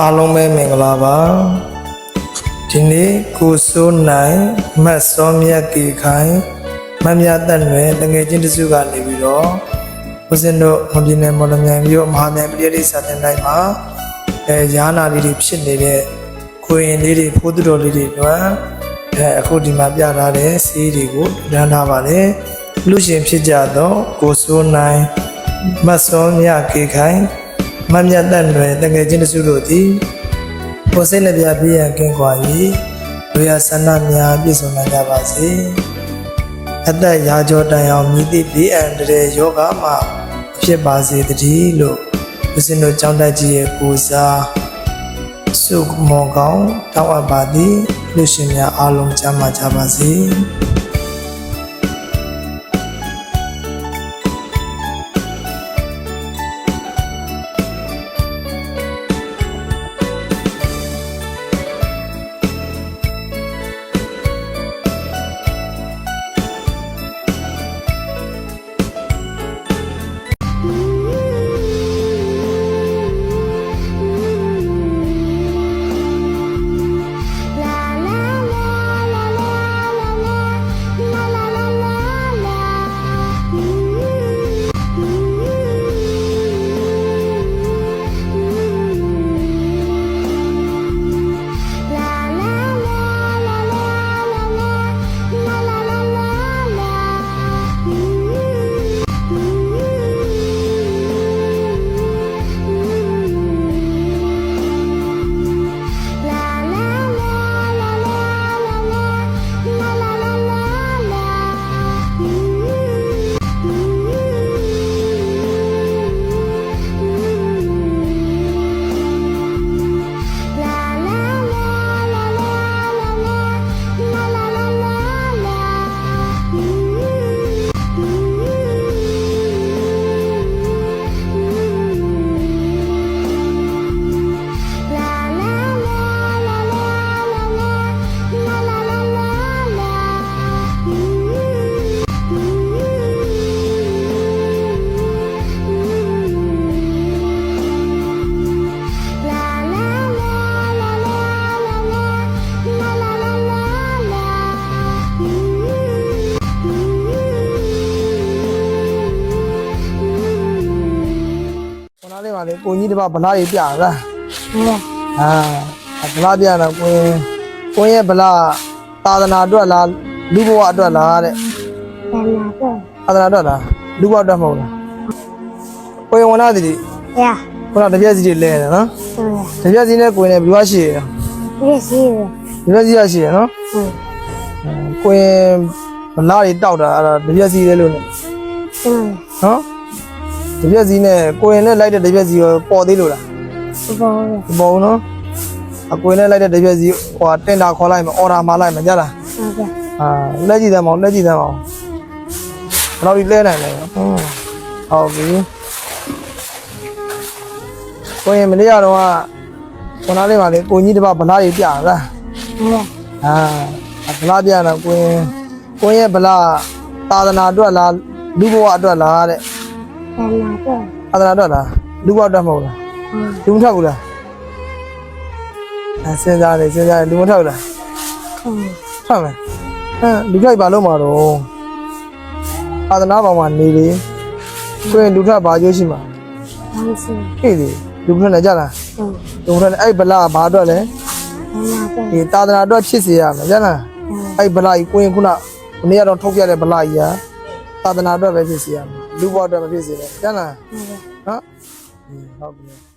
အားလုံးပဲမင်္ဂလာပါဒီနေ့ကိုစိုးနိုင်မတ်စောမြတ်ကေခိုင်မတ်မြတ်တက်နယ်တငယ်ချင်းတစုကနေပြီးတော့ဦးဇင်းတို့မပြင်းနယ်မော်လမြိုင်မြို့မဟာမြိုင်ပြည်ရေးစာတင်တိုင်းမှာအဲရာနာလေးတွေဖြစ်နေတဲ့ကိုရင်လေးတွေဖိုးသူတော်လေးတွေတော့အဲအခုဒီမှာပြထားတဲ့စီးတွေကိုရန်ထားပါတယ်လူရှင်ဖြစ်ကြတော့ကိုစိုးနိုင်မတ်စောမြတ်ကေခိုင် မမြတ်တဲ့နယ်တငယ်ချင်းတစုတို့သည်ကိုယ်စိတ်နှပြပြည့်ရန်ကင်းကွာ၍လူရဆန္ဒများပြည့်စုံနိုင်ကြပါစေအသက်ရာကျော်တန်အောင်မြည်သည့်ဘေးအန္တရာယ်ယောဂမှ ဖြစ်ပါစေတည်းလို့ဦးဇင်းတို့ကြောင်းတက်ကြီးရဲ့ပူစားစုမောကောင်းတောင်းအပ်ပါသည်လူရှင်များအားလုံးကျမ်းမာကြပါစေ ကိုကြီးတစ်ပါးဗလားကြီးပြလားဟုတ်အာဗလားပြတော့ကိုရင်ကိုရင်ရဲ့ဗလားသာသနာအတွက်လားလူဘဝအတွက်လားတဲ့တယ်နာတော့သာသနာအတွက်လားလူဘဝအတွက်မဟုတ်လားကိုရင်ဝနာတိရခုနတပြက်စီတွေလဲတယ်နော်ဟုတ်တပြက်စီနဲ့ကိုရင်နဲ့ဘယ်လိုရှိရရပြည့်စည်ရတပြက်စီရရှိရနော်ဟုတ်ကိုရင်ဗလားတွေတောက်တာအဲ့ဒါတပြက်စီလဲလို့နဲ့ကျမနော် တပြက်စီနဲ့ကိုရင်နဲ့လိုက်တဲ့တပြက်စီရောပေါ်သေးလို့လားဘောရမပေါ်ဘူးနော်အကိုရင်နဲ့လိုက်တဲ့တပြက်စီဟိုတင်တာခေါ်လိုက်မယ်အော်ဒါမှာလိုက်မယ်ကြလားဟုတ်ကဲ့အာလက်ကြည့်တယ်မောင်လက်ကြည့်တယ်မောင်ဘယ်တော့ဒီလဲနိုင်လဲဟုတ်ဟုတ်ပြီကိုရင်မလေးရတော့ကခုနလေးပါလေကိုကြီးတစ်ပါးဗလားကြီးပြလားဟုတ်အာဗလားပြတော့ကိုရင်ကိုရင်ရဲ့ဗလားသာသနာအတွက်လားလူဘဝအတွက်လားတဲ့ တယ်နာတော့သာသနာအတွက်လားလူဘဝအတွက်မဟုတ်လားဟုတ်လူမထောက်ဘူးလားအဲစဉ်းစားနေစဉ်းစားနေလူမထောက်ဘူးလားဟုတ်ထောက်မယ်အဲလူထိုက်ပါလို့မှာတော့သာသနာပေါ်မှာနေလေကိုရင်လူထပ်ပါကြိုးရှိမှာဘာလို့စဟေ့လေလူထပ်နေကြလားဟုတ်လူထပ်နေအဲ့ဗလာဘာအတွက်လဲတယ်နာတော့ဒီသာသနာအတွက်ဖြစ်စေရမယ်ကြလားအဲ့ဗလာကြီးကိုရင်ခုနမနေ့ကတော့ထုတ်ပြတဲ့ဗလာကြီးကသာသနာအတွက်ပဲဖြစ်စေရမယ် လူဘဝအတွက်မဖြစ်စေနဲ့ကြလားဟုတ်နော်ဟုတ်ပြီ